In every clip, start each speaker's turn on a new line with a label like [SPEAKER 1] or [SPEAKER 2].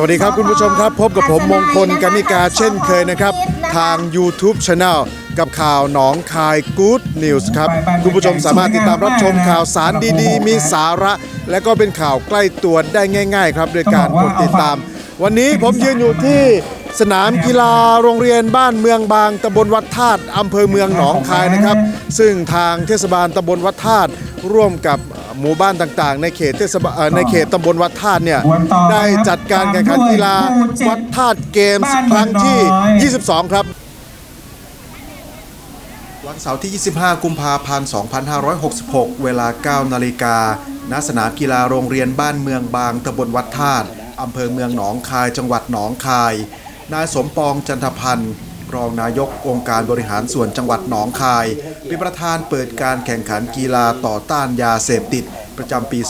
[SPEAKER 1] สวัสดีครับคุณผู้ชมครับ พบกับผมมงคลกนิกาเช่นเคยนะครับ ทาง YouTube Channel กับข่าวหนองคาย Good News ครับ คุณผู้ชมสามารถติดตามรับชมข่าวสารดีๆ มีสาระ และก็เป็นข่าวใกล้ตัวได้ง่าย ๆ ครับโดยการกดติดตาม วันนี้ผมยืนอยู่ที่ สนามกีฬาโรงเรียนบ้านเมืองบางตำบลวัดธาตุอำเภอเมืองหนองคายนะครับ ซึ่งทางเทศบาลตำบลวัดธาตุร่วมกับหมู่บ้านต่างๆ ในเขตเทศบาลเอ่อในเขตตำบลวัดธาตุเนี่ยได้จัดการแข่งขันกีฬาวัดธาตุเกมส์ครั้งที่ 22 ครับวันเสาร์ที่ 25 กุมภาพันธ์ 2566 เวลา 9 นาฬิกา ณ สนามกีฬาโรงเรียนบ้านเมืองบางตำบลวัดธาตุอำเภอเมืองหนองคาย จังหวัดหนองคาย นายสมปองจันทพันธ์รองนายกองค์การบริหารส่วนจังหวัดหนองคาย เป็นประธานเปิดการแข่งขันกีฬาต่อต้านยาเสพติด ประจำปี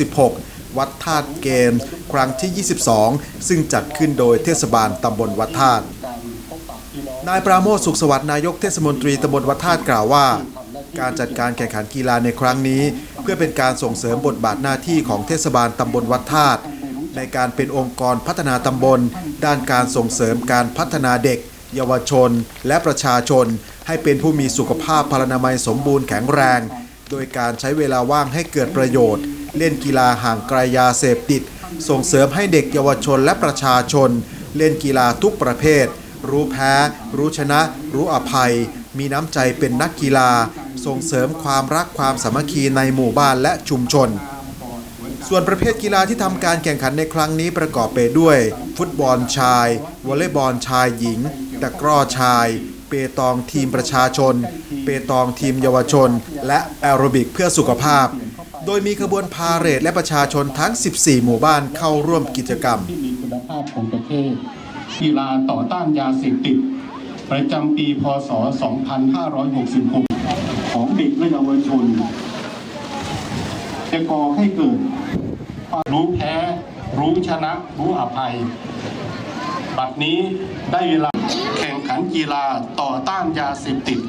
[SPEAKER 1] 2566 วัดธาตุเกมส์ครั้งที่ 22 ซึ่งจัดขึ้นโดยเทศบาลตำบลวัดธาตุนายปราโมทสุขสวัสดิ์นายกเทศมนตรีตำบลวัดธาตุกล่าวว่า การจัดการแข่งขันกีฬาในครั้งนี้ เพื่อเป็นการส่งเสริมบทบาทหน้าที่ของเทศบาลตำบลวัดธาตุ ในการเป็นองค์กรพัฒนาตำบล ด้านการส่งเสริมการพัฒนาเด็ก เยาวชน และประชาชน ให้เป็นผู้มีสุขภาพพลานามัยสมบูรณ์แข็งแรง โดยการใช้เวลาว่างให้เกิดประโยชน์ เล่นกีฬาห่างไกลยาเสพติด ส่งเสริมให้เด็กเยาวชนและประชาชน เล่นกีฬาทุกประเภท รู้แพ้ รู้ชนะ รู้อภัย มีน้ำใจเป็นนักกีฬา ส่งเสริมความรักความสามัคคีในหมู่บ้านและชุมชน ส่วนประเภทกีฬาที่ทำการแข่งขันในครั้งนี้ประกอบไปด้วย ฟุตบอลชายวอลเลย์บอลชายหญิง ตะกร้อชาย เปตองทีมประชาชน เปตองทีมเยาวชน และแอโรบิกเพื่อสุขภาพ โดยมีขบวนพาเหรดและประชาชนทั้ง 14 หมู่บ้านเข้าร่วมกิจกรรม
[SPEAKER 2] ที่มีคุณภาพของประเทศกีฬาต่อต้านยาเสพติด ประจำปีพศ 2566 ของเด็กและเยาวชนจะก่อให้เกิด รู้แพ้ รู้ชนะ รู้อภัย บัดนี้ได้เวลาแข่งขันกีฬาต่อต้านยาเสพติด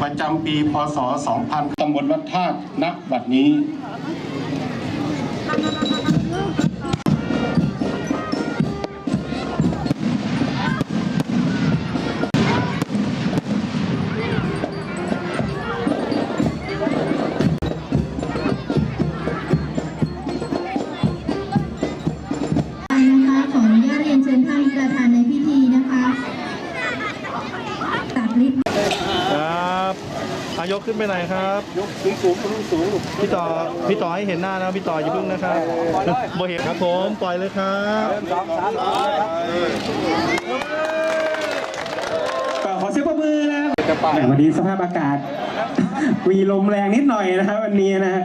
[SPEAKER 2] ประจำปี พศ 2000ตำบลวัดธาตุณบัดนี้า
[SPEAKER 3] ย
[SPEAKER 4] กขึ้นไปไหนครับ
[SPEAKER 2] ยกสูงสูงสูงสูง
[SPEAKER 4] พี่ต่อพี่ต่อให้เห็นหน้านะพี่ต่ออย่าพึ่งนะครับโบเห็นครับผมปล่อยเลยครับ
[SPEAKER 5] ขอเสียงปรบมือนะครับแหมวันนี้สภาพอากาศ มีลมแรงนิดหน่อยนะครับวันนี้นะฮะ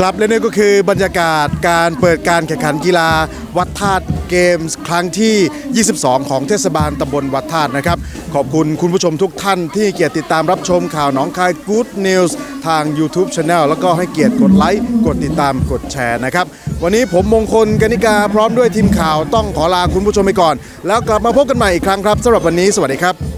[SPEAKER 1] ครับและนี่ก็คือบรรยากาศการเปิดการแข่งขันกีฬาวัดธาตุเกมส์ครั้งที่ 22 ของเทศบาลตำบลวัดธาตุนะครับ ขอบคุณคุณผู้ชมทุกท่านที่เกียรติติดตามรับชมข่าวหนองคาย Good News ทาง YouTube Channel แล้วก็ให้เกียรติกดไลค์ กดติดตามกดแชร์นะครับ วันนี้ผมมงคลกนิกาพร้อมด้วยทีมข่าวต้องขอลาคุณผู้ชมไปก่อน แล้วกลับมาพบกันใหม่อีกครั้งครับสำหรับวันนี้สวัสดีครับ